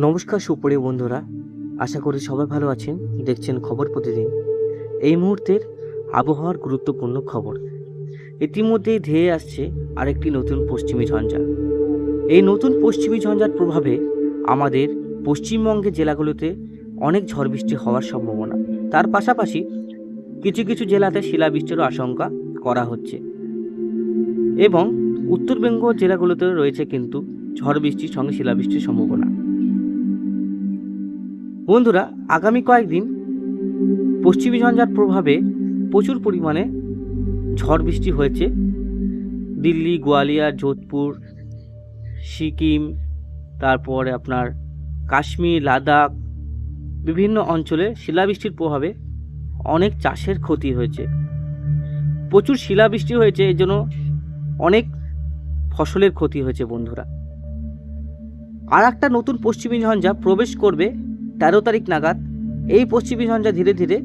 নমস্কার সুপ্রিয় বন্ধুরা, আশা করি সবাই ভালো আছেন, দেখছেন খবর প্রতিদিন। এই মুহূর্তের আবহাওয়ার গুরুত্বপূর্ণ খবর। ইতিমধ্যেই ধেয়ে আসছে আরেকটি নতুন পশ্চিমী ঝঞ্ঝা। এই নতুন পশ্চিমী ঝঞ্ঝার প্রভাবে আমাদের পশ্চিমবঙ্গের জেলাগুলোতে অনেক ঝড় বৃষ্টি হওয়ার সম্ভাবনা। তার পাশাপাশি কিছু কিছু জেলাতে শিলাবৃষ্টিরও আশঙ্কা করা হচ্ছে। এবং উত্তরবঙ্গ জেলাগুলোতে রয়েছে কিন্তু ঝড় বৃষ্টির সঙ্গে শিলাবৃষ্টির সম্ভাবনা। বন্ধুরা, আগামী কয়েকদিন পশ্চিমী ঝঞ্ঝার প্রভাবে প্রচুর পরিমাণে ঝড় বৃষ্টি হয়েছে। দিল্লি গোয়ালিয়র যোধপুর, সিকিম, তারপরে আপনার কাশ্মীর, লাদাখ, বিভিন্ন অঞ্চলে শিলাবৃষ্টির প্রভাবে অনেক চাষের ক্ষতি হয়েছে। প্রচুর শিলাবৃষ্টি হয়েছে, এর জন্য অনেক ফসলের ক্ষতি হয়েছে বন্ধুরা। আর একটা নতুন পশ্চিমী ঝঞ্ঝা প্রবেশ করবে তেরো তারিখ নাগাদ এই পশ্চিমী ঝঞ্ঝা ধীরে ধীরে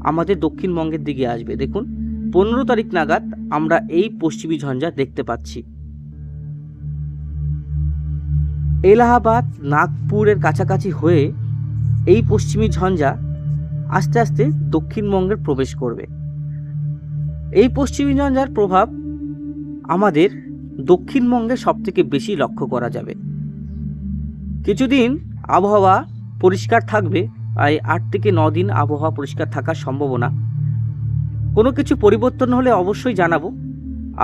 আমাদের দক্ষিণবঙ্গের দিকে আসবে। দেখুন, পনেরো তারিখ নাগাদ আমরা এই পশ্চিমী ঝঞ্ঝা দেখতে পাচ্ছি। এলাহাবাদ, নাগপুরের কাছাকাছি হয়ে এই পশ্চিমী ঝঞ্ঝা আস্তে আস্তে দক্ষিণবঙ্গের প্রবেশ করবে। এই পশ্চিমী ঝঞ্ঝার প্রভাব আমাদের দক্ষিণবঙ্গে সবথেকে বেশি লক্ষ্য করা যাবে। কিছুদিন আবহাওয়া পরিষ্কার থাকবে প্রায় আট থেকে ন দিন আবহাওয়া পরিষ্কার থাকার সম্ভাবনা। কোনো কিছু পরিবর্তন হলে অবশ্যই জানাব,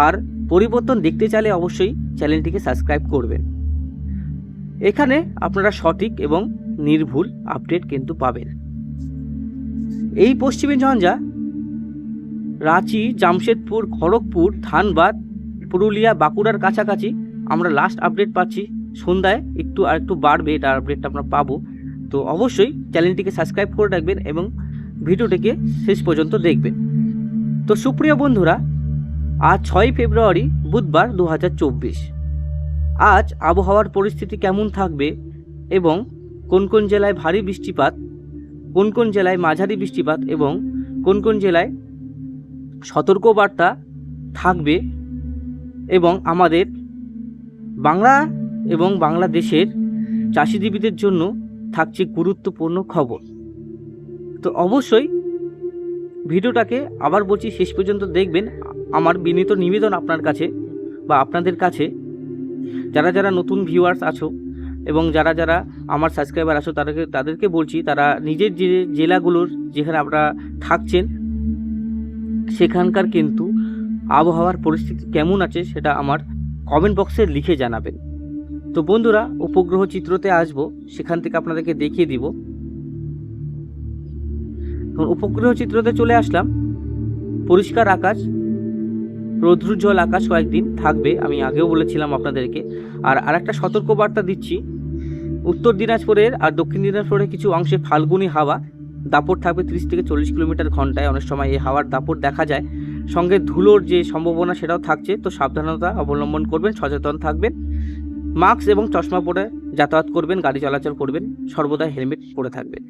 আর পরিবর্তন দেখতে চাইলে অবশ্যই চ্যানেলটিকে সাবস্ক্রাইব করবেন। এখানে আপনারা সঠিক এবং নির্ভুল আপডেট কিন্তু পাবেন। এই পশ্চিমী ঝঞ্ঝা, রাঁচি, জামশেদপুর, খড়গপুর, ধানবাদ, পুরুলিয়া, বাঁকুড়ার কাছাকাছি আমরা লাস্ট আপডেট পাচ্ছি। সন্ধ্যায় একটু আর একটু বাড়বে, এটা আপডেটটা আমরা পাবো। তো অবশ্যই চ্যানেলটিকে সাবস্ক্রাইব করে রাখবেন এবং ভিডিওটিকে শেষ পর্যন্ত দেখবেন। তো সুপ্রিয় বন্ধুরা, আজ ছয় ফেব্রুয়ারি বুধবার দু হাজার চব্বিশ। আজ আবহাওয়ার পরিস্থিতি কেমন থাকবে এবং কোন কোন জেলায় ভারী বৃষ্টিপাত, কোন কোন জেলায় মাঝারি বৃষ্টিপাত এবং কোন কোন জেলায় সতর্কবার্তা থাকবে এবং আমাদের বাংলা এবং বাংলাদেশের চাষিজীবীদের জন্য থাকছে গুরুত্বপূর্ণ খবর। তো অবশ্যই ভিডিওটাকে আবার বলছি, শেষ পর্যন্ত দেখবেন। আমার বিনীত নিবেদন আপনার কাছে বা আপনাদের কাছে। যারা যারা নতুন ভিউয়ার্স আছো এবং যারা যারা আমার সাবস্ক্রাইবার আছো, তাদেরকে তাদেরকে বলছি, তারা নিজের যে জেলাগুলোর যেখানে আপনারা থাকছেন, সেখানকার কিন্তু আবহাওয়ার পরিস্থিতি কেমন আছে সেটা আমার কমেন্ট বক্সে লিখে জানাবেন। তো বন্ধুরা, উপগ্রহ চিত্রতে আসব। সেখান থেকে আপনাদেরকে দেখিয়ে দিব। এখন উপগ্রহ চিত্রতে চলে আসলাম। পরিষ্কার আকাশ, রৌদ্রুজ্জ্বল আকাশ কয়েকদিন থাকবে, আমি আগেও বলেছিলাম আপনাদেরকে। আর আরেকটা সতর্কবার্তা দিচ্ছি। উত্তর দিনাজপুরের আর দক্ষিণ দিনাজপুরের কিছু অংশে ফাল্গুনি হাওয়া, দাপট থাকবে তিরিশ থেকে চল্লিশ কিলোমিটার ঘন্টায়। অনেক সময় এই হাওয়ার দাপট দেখা যায়। সঙ্গে ধুলোর যে সম্ভাবনা সেটাও থাকছে, তো সাবধানতা অবলম্বন করবেন, সচেতন থাকবেন। মাস্ক এবং চশমা পরে যাতায়াত করবেন, গাড়ি চলাচল করবেন, সর্বদা হেলমেট পরে থাকবেন।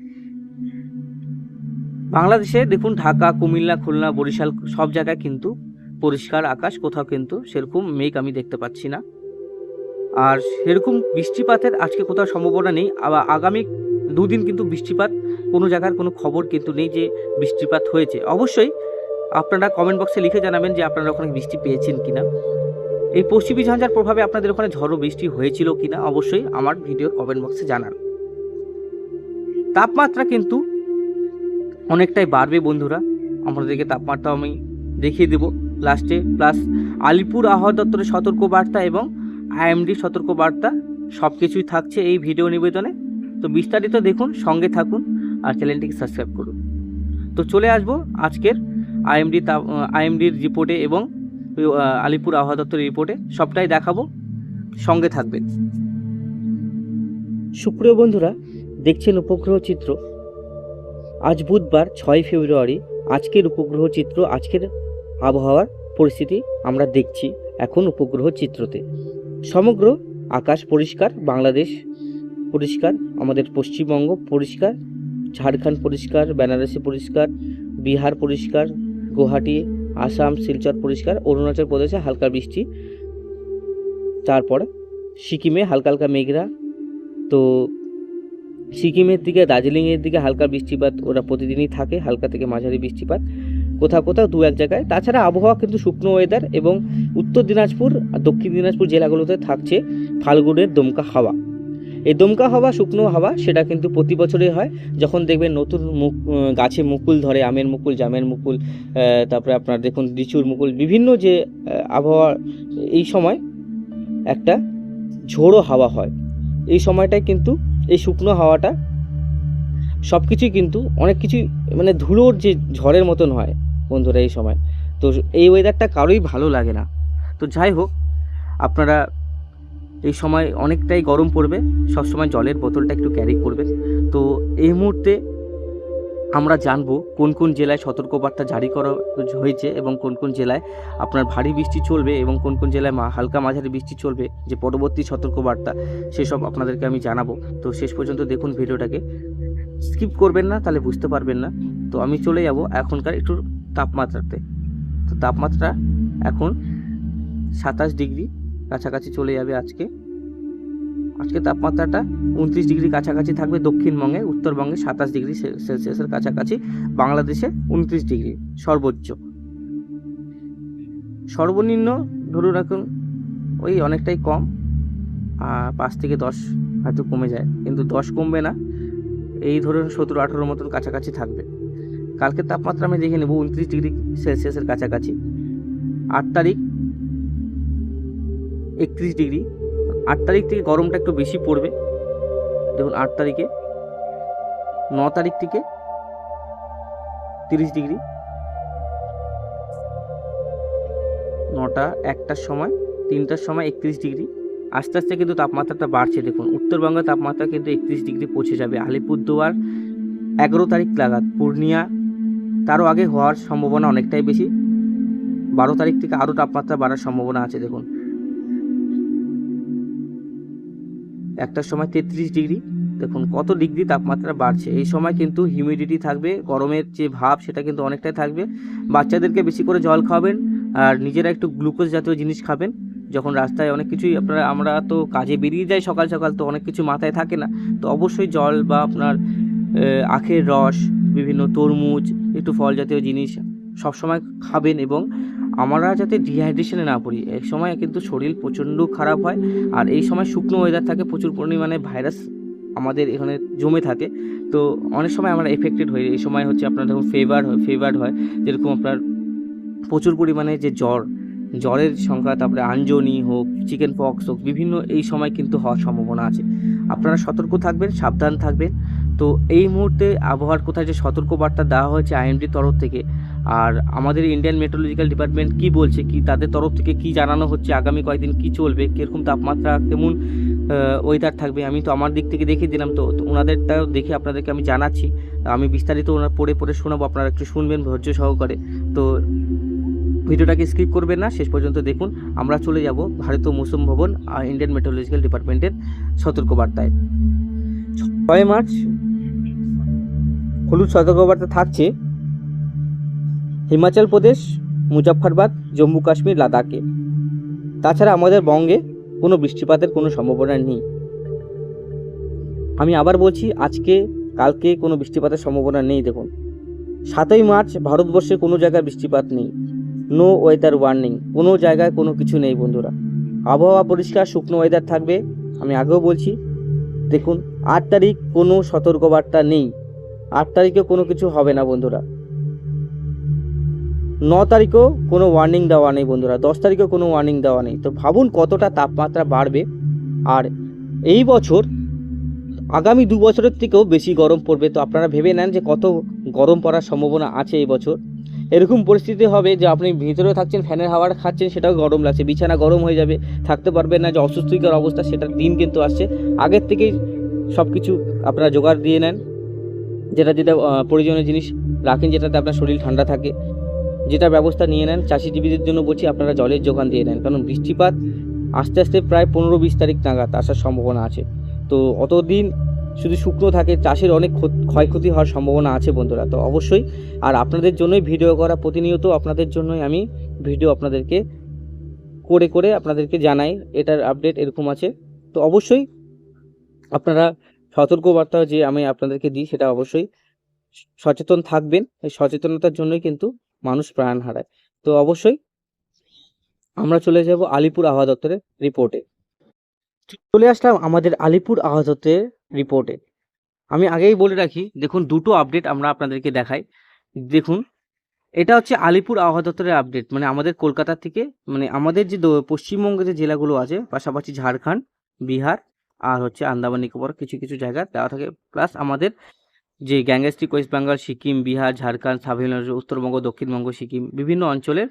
বাংলাদেশে দেখুন ঢাকা, কুমিল্লা, খুলনা, বরিশাল সব জায়গায় কিন্তু পরিষ্কার আকাশ, কোথাও কিন্তু সেরকম মেঘ আমি দেখতে পাচ্ছি না। আর সেরকম বৃষ্টিপাতের আজকে কোথাও সম্ভাবনা নেই, আবার আগামী দুদিন কিন্তু বৃষ্টিপাত, কোনো জায়গার কোনো খবর কিন্তু নেই যে বৃষ্টিপাত হয়েছে। অবশ্যই আপনারা কমেন্ট বক্সে লিখে জানাবেন যে আপনারা ওখানে বৃষ্টি পেয়েছেন কিনা। এই পশ্চিমী ঝঞ্ঝার প্রভাবে আপনাদের ওখানে ঝড়ো বৃষ্টি হয়েছিল কিনা অবশ্যই আমার ভিডিওর কমেন্ট বক্সে জানান। তাপমাত্রা কিন্তু অনেকটাই বাড়বে বন্ধুরা। আমাদেরকে তাপমাত্রা আমি দেখিয়ে দেবো লাস্টে প্লাস আলিপুর আবহাওয়া দপ্তরের সতর্কবার্তা এবং আইএমডি সতর্কবার্তা সব কিছুই থাকছে এই ভিডিও নিবেদনে। তো বিস্তারিত দেখুন, সঙ্গে থাকুন আর চ্যানেলটিকে সাবস্ক্রাইব করুন। তো চলে আসব আজকের আইএমডি তা আইএমডির রিপোর্টে এবং আলিপুর আবহাওয়া দপ্তরের রিপোর্টে সবটাই দেখাবো। সঙ্গে থাকবেন। সুপ্রিয় বন্ধুরা, দেখছেন উপগ্রহ চিত্র। আজ বুধবার, ছয় ফেব্রুয়ারি। আজকের উপগ্রহ চিত্র, আজকের আবহাওয়ার পরিস্থিতি আমরা দেখছি এখন উপগ্রহ চিত্রতে। সমগ্র আকাশ পরিষ্কার, বাংলাদেশ পরিষ্কার, আমাদের পশ্চিমবঙ্গ পরিষ্কার, ঝাড়খণ্ড পরিষ্কার, বেনারসি পরিষ্কার, বিহার পরিষ্কার, গুয়াহাটি আসাম, শিলচর পরিষ্কার, অরুণাচল প্রদেশে হালকা বৃষ্টি, তারপর সিকিমে হালকা হালকা মেঘরা। তো সিকিমের দিকে, দার্জিলিংয়ের দিকে হালকা বৃষ্টিপাত ওরা প্রতিদিনই থাকে, হালকা থেকে মাঝারি বৃষ্টিপাত। কোথাও কোথাও দু এক জায়গায়। তাছাড়া আবহাওয়া কিন্তু শুকনো ওয়েদার এবং উত্তর দিনাজপুর আর দক্ষিণ দিনাজপুর জেলাগুলোতে থাকছে ফাল্গুনের দমকা হাওয়া। এই দমকা হাওয়া, শুকনো হাওয়া, সেটা কিন্তু প্রতি বছরই হয়। যখন দেখবেন নতুন মুক গাছে মুকুল ধরে, আমের মুকুল, জামের মুকুল তারপরে আপনার দেখুন লিচুর মুকুল, বিভিন্ন যে আবহাওয়া, এই সময় একটা ঝোড়ো হাওয়া হয়। এই সময়টায় কিন্তু এই শুকনো হাওয়াটা সব কিছুই কিন্তু অনেক কিছুই মানে ধুলোর যে ঝড়ের মতন হয় বন্ধুরা এই সময়। তো এই ওয়েদারটা কারোই ভালো লাগে না। তো যাই হোক, আপনারা এই সময় অনেকটাই গরম পড়বে, সবসময় জলের বোতলটা একটু ক্যারি করবে। তো এই মুহূর্তে আমরা জানব কোন কোন জেলায় সতর্কবার্তা জারি করা হয়েছে এবং কোন কোন জেলায় আপনার ভারী বৃষ্টি চলবে এবং কোন কোন জেলায় মা- হালকা মাঝারি বৃষ্টি চলবে, যে পরবর্তী সতর্কবার্তা সেসব আপনাদেরকে আমি জানাব। তো শেষ পর্যন্ত দেখুন ভিডিওটাকে। স্কিপ করবেন না, তাহলে বুঝতে পারবেন না। তো আমি চলে যাব এখনকার একটু তাপমাত্রাতে। তো তাপমাত্রা এখন সাতাশ ডিগ্রি। কাছাকাছি চলে যাবে আজকে। আজকে তাপমাত্রাটা উনত্রিশ ডিগ্রি কাছাকাছি থাকবে দক্ষিণবঙ্গে, উত্তরবঙ্গে সাতাশ ডিগ্রি সেলসিয়াসের কাছাকাছি, বাংলাদেশে উনত্রিশ ডিগ্রি সর্বোচ্চ। সর্বনিম্ন ধরুন এখন ওই অনেকটাই কম পাঁচ থেকে দশ হয়তো কমে যায়, কিন্তু দশ কমবে না। এই ধরুন সতেরো আঠেরোর মতন কাছাকাছি থাকবে। কালকের তাপমাত্রা আমি দেখে নেব উনত্রিশ ডিগ্রি সেলসিয়াসের কাছাকাছি। আট তারিখ একত্রিশ ডিগ্রি। আট তারিখ থেকে গরমটা একটু বেশি পড়বে। দেখুন, আট তারিখে। ন তারিখ থেকে তিরিশ ডিগ্রি। নটা, একটার সময়, তিনটার সময় একত্রিশ ডিগ্রি। আস্তে আস্তে কিন্তু তাপমাত্রাটা বাড়ছে। দেখুন, উত্তরবঙ্গের তাপমাত্রা কিন্তু একত্রিশ ডিগ্রি পৌঁছে যাবে। আলিপুরদুয়ার এগারো তারিখ নাগাদ, পূর্ণিয়া তারও আগে হওয়ার সম্ভাবনা অনেকটাই বেশি। বারো তারিখ থেকে আরও তাপমাত্রা বাড়ার সম্ভাবনা আছে, দেখুন। একটার সময় তেত্রিশ ডিগ্রি। দেখুন, কত ডিগ্রি তাপমাত্রা বাড়ছে। এই সময় কিন্তু হিউমিডিটি থাকবে, গরমের যে ভাব সেটা কিন্তু অনেকটাই থাকবে। বাচ্চাদেরকে বেশি করে জল খাওয়াবেন আর নিজেরা একটু গ্লুকোজ জাতীয় জিনিস খাবেন। যখন রাস্তায় অনেক কিছুই আপনারা, আমরা তো কাজে বেরিয়ে যাই সকাল সকাল, তো অনেক কিছু মাথায় থাকে না। তো অবশ্যই জল বা আপনার আখের রস, বিভিন্ন তরমুজ, একটু ফল জাতীয় জিনিস সবসময় খাবেন এবং আমরা যাতে ডিহাইড্রেশনে না পড়ি। এই সময় কিন্তু শরীর প্রচণ্ড খারাপ হয়, আর এই সময় শুকনো ওয়েদার থাকে, প্রচুর পরিমাণে ভাইরাস আমাদের এখানে জমে থাকে। তো অনেক সময় আমরা এফেক্টেড হই। এই সময় হচ্ছে আপনার দেখুন ফেভার ফেভার হয়, যেরকম আপনার প্রচুর পরিমাণে যে জ্বর, জ্বরের সংখ্যা, তারপরে আঞ্জনি হোক চিকেন পক্স হোক, বিভিন্ন এই সময় কিন্তু হওয়ার সম্ভাবনা আছে। আপনারা সতর্ক থাকবেন, সাবধান থাকবেন। তো এই মুহূর্তে আবহাওয়ার কোথায় যে সতর্কবার্তা দেওয়া হয়েছে আইএমডির তরফ থেকে আর আমাদের ইন্ডিয়ান মেট্রোলজিক্যাল ডিপার্টমেন্ট কি বলছে, কি তাদের তরফ থেকে কি জানানো হচ্ছে, আগামী কয়েকদিন কি চলবে, কীরকম তাপমাত্রা, কেমন ওয়েদার থাকবে, আমি তো আমার দিক থেকে দেখিয়ে দিলাম, তো তো ওনাদেরটাও দেখে আপনাদেরকে আমি জানাচ্ছি। আমি বিস্তারিত ওনার পড়ে পড়ে শোনাবো, আপনারা একটু শুনবেন ধৈর্য সহকারে। তো ভিডিওটাকে স্কিপ করবেন না, শেষ পর্যন্ত দেখুন। আমরা চলে যাব ভারতীয় মৌসুম ভবন আর ইন্ডিয়ান মেট্রোলজিক্যাল ডিপার্টমেন্টের সতর্কবার্তায়। ছয় মার্চ, হলুদ সতর্কবার্তা থাকছে। হিমাচল প্রদেশ মুজাফরবাদ জম্মু কাশ্মীর, লাদাখে। তাছাড়া আমাদের বঙ্গে কোনো বৃষ্টিপাতের কোনো সম্ভাবনা নেই। আমি আবার বলছি, আজকে, কালকে কোনো বৃষ্টিপাতের সম্ভাবনা নেই, দেখুন। সাতই মার্চ, ভারতবর্ষে কোনো জায়গায় বৃষ্টিপাত নেই। নো ওয়েদার ওয়ার্নিং কোনো জায়গায় কোনো কিছু নেই, বন্ধুরা। আবহাওয়া পরিষ্কার, শুকনো ওয়েদার থাকবে, আমি আগেও বলছি। দেখুন, আট তারিখ কোনো সতর্কবার্তা নেই। আট তারিখে কোনো কিছু হবে না, বন্ধুরা। ন তারিখেও কোনো ওয়ার্নিং দেওয়া নেই বন্ধুরা, দশ তারিখেও কোনো ওয়ার্নিং দেওয়া নেই। তো ভাবুন কতটা তাপমাত্রা বাড়বে। আর এই বছর, আগামী দু বছরের থেকেও বেশি গরম পড়বে। তো আপনারা ভেবে নেন যে কত গরম পড়ার সম্ভাবনা আছে এই বছর। এরকম পরিস্থিতি হবে যে আপনি ভিতরেও থাকছেন, ফ্যানের হাওয়া খাচ্ছেন, সেটাও গরম লাগছে। বিছানা গরম হয়ে যাবে, থাকতে পারবেন না যে অসুস্থিকর অবস্থা সেটার দিন কিন্তু আসছে। আগের থেকেই সব কিছু আপনারা জোগাড় দিয়ে নেন। যেটা যেটা প্রয়োজনীয় জিনিস রাখেন, যেটাতে আপনার শরীর ঠান্ডা থাকে। যেটা ব্যবস্থা নিয়ে নেন, চাষিজীবীদের জন্য বলছি আপনারা জলের যোগান দিয়ে নেন, কারণ বৃষ্টিপাত আস্তে আস্তে প্রায় পনেরো বিশ তারিখ নাগাদ আসার সম্ভাবনা আছে। তো অতদিন শুধু শুকনো থাকে, চাষের অনেক ক্ষত- ক্ষয়ক্ষতি হওয়ার সম্ভাবনা আছে বন্ধুরা, তো অবশ্যই। আর আপনাদের জন্যই ভিডিও করা প্রতিনিয়ত, আপনাদের জন্যই আমি ভিডিও আপনাদেরকে করে করে আপনাদেরকে জানাই, এটার আপডেট এরকম আছে। তো অবশ্যই আপনারা সতর্কবার্তা যে আমি আপনাদেরকে দিই, সেটা অবশ্যই সচেতন থাকবেন। এই সচেতনতার জন্যই কিন্তু মানুষ প্রাণ হারায়। তো অবশ্যই আমরা চলে যাব আলিপুর আবহাওয়া দপ্তরের রিপোর্টে চলে আসলাম আমাদের আলিপুর আবহাওয়া দপ্তরের রিপোর্টে আমি আগেই বলে রাখি, দেখুন দুটো আপডেট আমরা আপনাদেরকে দেখাই। দেখুন, এটা হচ্ছে আলিপুর আবহাওয়া দপ্তরের আপডেট মানে আমাদের কলকাতা থেকে মানে আমাদের যে পশ্চিমবঙ্গের যে জেলাগুলো আছে, পাশাপাশি ঝাড়খণ্ড, বিহার, আর হচ্ছে আন্দামান নিকোবর, কিছু কিছু জায়গা দেওয়া থাকে। প্লাস আমাদের যে গ্যাংস্টিক ওয়েস্ট বেঙ্গল, সিকিম, বিহার, ঝাড়খণ্ড, তামিলনাড়ু, উত্তরবঙ্গ, দক্ষিণবঙ্গ, সিকিম বিভিন্ন অঞ্চলের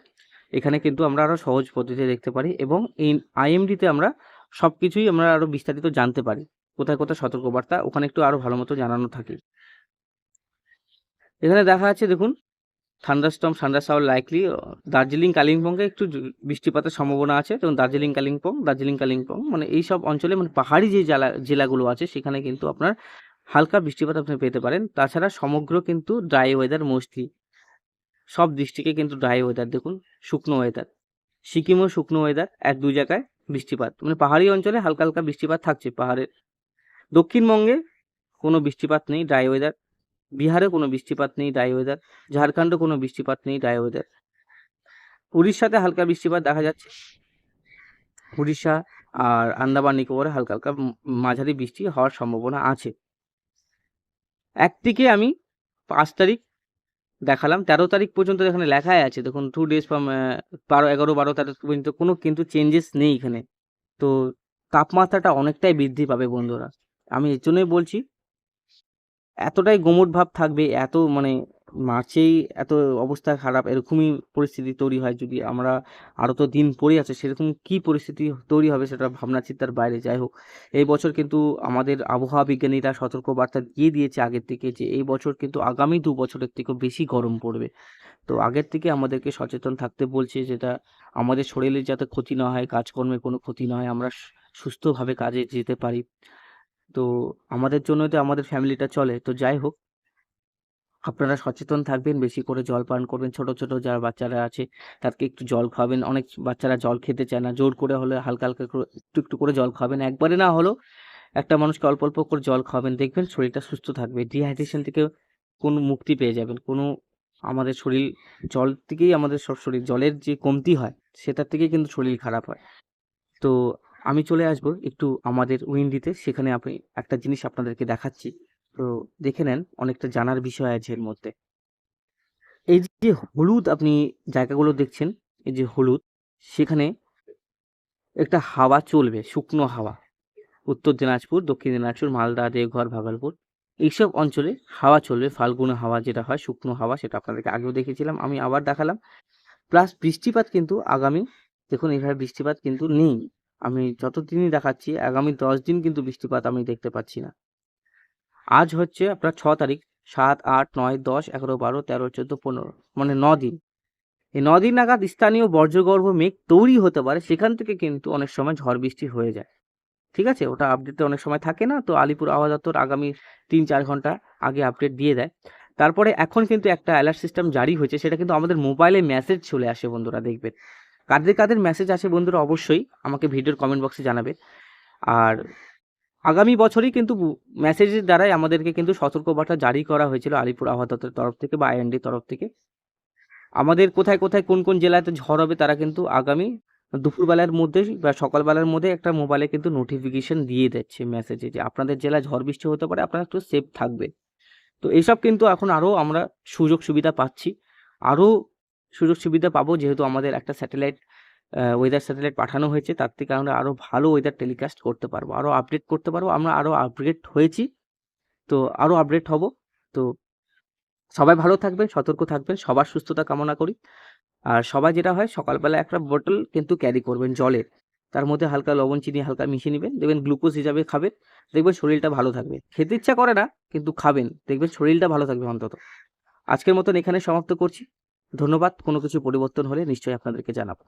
এখানে কিন্তু আমরা আরও সহজ পদ্ধতিতে দেখতে পারি এবং এই আইএমডিতে আমরা সব কিছুই আমরা আরও বিস্তারিত জানতে পারি। কোথায় কোথায় সতর্কবার্তা, ওখানে একটু আরও ভালো মতো জানানো থাকে। এখানে দেখা যাচ্ছে দেখুন, থান্ডারস্টর্ম থান্ডারশাওয়ার লাইকলি দার্জিলিং, কালিম্পংয়ে একটু বৃষ্টিপাতের সম্ভাবনা আছে। এবং দার্জিলিং, কালিম্পং দার্জিলিং, কালিম্পং মানে এই সব অঞ্চলে মানে পাহাড়ি যে জেলা জেলাগুলো আছে, সেখানে কিন্তু আপনার হালকা বৃষ্টিপাত আপনি পেতে পারেন। তাছাড়া সমগ্র কিন্তু ড্রাই ওয়েদার মোস্টলি সব ডিস্ট্রিক্টে কিন্তু ড্রাই ওয়েদার দেখুন, শুকনো ওয়েদার সিকিমও শুকনো ওয়েদার এক দুই জায়গায় বৃষ্টিপাত। মানে পাহাড়ি অঞ্চলে হালকা হালকা বৃষ্টিপাত থাকছে পাহাড়ের দক্ষিণবঙ্গে কোনো বৃষ্টিপাত নেই ড্রাই ওয়েদার বিহারে কোনো বৃষ্টিপাত নেই ড্রাই ওয়েদার ঝাড়খণ্ডে কোনো বৃষ্টিপাত নেই ড্রাই ওয়েদার উড়িষ্যাতে হালকা বৃষ্টিপাত দেখা যাচ্ছে। উড়িষ্যা আর আন্দামান নিকোবরে হালকা হালকা মাঝারি বৃষ্টি হওয়ার সম্ভাবনা আছে। একদিকে আমি পাঁচ তারিখ দেখালাম, তেরো তারিখ পর্যন্ত এখানে লেখাই আছে। দেখুন টু ডেজ ফ্রম বারো, এগারো, বারো তারিখ পর্যন্ত কোনো কিন্তু চেঞ্জেস নেই এখানে। তো তাপমাত্রাটা অনেকটাই বৃদ্ধি পাবে বন্ধুরা। আমি এর জন্যই বলছি, এতটাই গোমট ভাব থাকবে, এত মানে মার্চেই এত অবস্থা খারাপ, এরকমই পরিস্থিতি তৈরি হয় যদি আমরা আরও তো দিন পড়ে আছে, সেরকম কি পরিস্থিতি তৈরি হবে সেটা ভাবনা চিন্তার বাইরে। যাই হোক, এই বছর কিন্তু আমাদের আবহাওয়া বিজ্ঞানীরা সতর্ক বার্তা দিয়ে দিয়েছে আগের থেকে যে, এই বছর কিন্তু আগামী দু বছরের থেকেও বেশি গরম পড়বে। তো আগের থেকে আমাদেরকে সচেতন থাকতে বলছে যেটা আমাদের শরীরের যাতে ক্ষতি না হয়, কাজকর্মে কোনো ক্ষতি না হয়, আমরা সুস্থভাবে কাজে যেতে পারি। তো আমাদের জন্য তো আমাদের ফ্যামিলিটা চলে। তো যাই হোক আপনারা সচেতন থাকবেন, বেশি করে জল পান করবেন। ছোট ছোট যারা বাচ্চারা আছে, তাদেরকে একটু জল খাওয়াবেন। অনেক বাচ্চারা জল খেতে চায় না, জোর করে হলে হালকা হালকা একটু একটু করে জল খাওয়াবেন একবারে না হলেও একটা মানুষকে অল্প অল্প করে জল খাওয়াবেন। দেখবেন শরীরটা সুস্থ থাকবে। ডিহাইড্রেশন থেকে কোনো মুক্তি পেয়ে যাবেন। কোনো আমাদের শরীর জল থেকেই আমাদের সব শরীর, জলের যে কমতি হয়, সেটার থেকেই কিন্তু শরীর খারাপ হয়। তো আমি চলে আসব একটু আমাদের উইন্ডিতে। সেখানে আপনি একটা জিনিস আপনাদেরকে দেখাচ্ছি। তো দেখে নেন, অনেকটা জানার বিষয় আছে এর মধ্যে। এই যে হলুদ আপনি জায়গাগুলো দেখছেন, এই যে হলুদ, সেখানে একটা হাওয়া চলবে, শুকনো হাওয়া। উত্তর দিনাজপুর, দক্ষিণ দিনাজপুর, মালদা, দেওঘর, ভাগলপুর, এইসব অঞ্চলে হাওয়া চলবে, ফাল্গুন হাওয়া যেটা হয়, শুকনো হাওয়া সেটা আপনাদেরকে আগেও দেখেছিলাম আমি আবার দেখালাম। প্লাস বৃষ্টিপাত কিন্তু আগামী, দেখুন এইভাবে বৃষ্টিপাত কিন্তু নেই। আমি যতদিনই দেখাচ্ছি, আগামী দশ দিন কিন্তু বৃষ্টিপাত আমি দেখতে পাচ্ছি না। আজ হচ্ছে আপনার ছ তারিখ, সাত, আট, নয়, দশ, এগারো, বারো, তেরো, চোদ্দ, পনেরো মানে ন দিন। এই ন দিন নাগাদ স্থানীয় বর্জ্যগর্ভ মেঘ তৈরি হতে পারে, সেখান থেকে কিন্তু অনেক সময় ঝড় বৃষ্টি হয়ে যায়। ঠিক আছে? ওটা আপডেটে অনেক সময় থাকে না, তো আলিপুর আবহাওয়া দপ্তর আগামী তিন, চার ঘণ্টা আগে আপডেট দিয়ে দেয়। তারপরে এখন কিন্তু একটা অ্যালার্ট সিস্টেম জারি হয়েছে, সেটা কিন্তু আমাদের মোবাইলে মেসেজ চলে আসে বন্ধুরা, দেখবেন। কাদের কাদের মেসেজ আসে বন্ধুরা, অবশ্যই আমাকে ভিডিওর কমেন্ট বক্সে জানাবে। আর আগামী বছরই কিন্তু মেসেজের দ্বারাই আমাদেরকে কিন্তু সতর্কবার্তা জারি করা হয়েছিল আলিপুর আবহাওয়া তরফ থেকে বা আইএনডির তরফ থেকে। আমাদের কোথায় কোথায় কোন কোন জেলাতে ঝড় হবে তারা কিন্তু আগামী দুপুরবেলার মধ্যে বা সকালবেলার মধ্যে একটা মোবাইলে কিন্তু নোটিফিকেশন দিয়ে দিচ্ছে মেসেজে যে আপনাদের জেলায় ঝড় বৃষ্টি হতে পারে, আপনারা একটু সেফ থাকবেন তো এইসব কিন্তু এখন আরও আমরা সুযোগ সুবিধা পাচ্ছি। আরও সুযোগ সুবিধা পাবো যেহেতু আমাদের একটা স্যাটেলাইট ওয়েদার স্যাটেলাইট পাঠানো হয়েছে, তার থেকে আমরা আরও ভালো ওয়েদার টেলিকাস্ট করতে পারব আরও আপডেট করতে পারব, আমরা আরও আপগ্রেড হয়েছি। তো আরও আপডেট হব। তো সবাই ভালো থাকবেন, সতর্ক থাকবেন, সবার সুস্থতা কামনা করি। আর সবাই যেটা হয়, সকালবেলা একটা বোতল কিন্তু ক্যারি করবেন জলের। তার মধ্যে হালকা লবণ, চিনি হালকা মিশিয়ে নেবেন, দেখবেন গ্লুকোজ হিসাবে খাবেন, দেখবেন শরীরটা ভালো থাকবে। খেতে ইচ্ছা করে না, কিন্তু খাবেন, দেখবেন শরীরটা ভালো থাকবে অন্তত। আজকের মতন এখানে সমাপ্ত করছি। ধন্যবাদ, কোনো কিছু পরিবর্তন হলে নিশ্চয়ই আপনাদেরকে জানাব।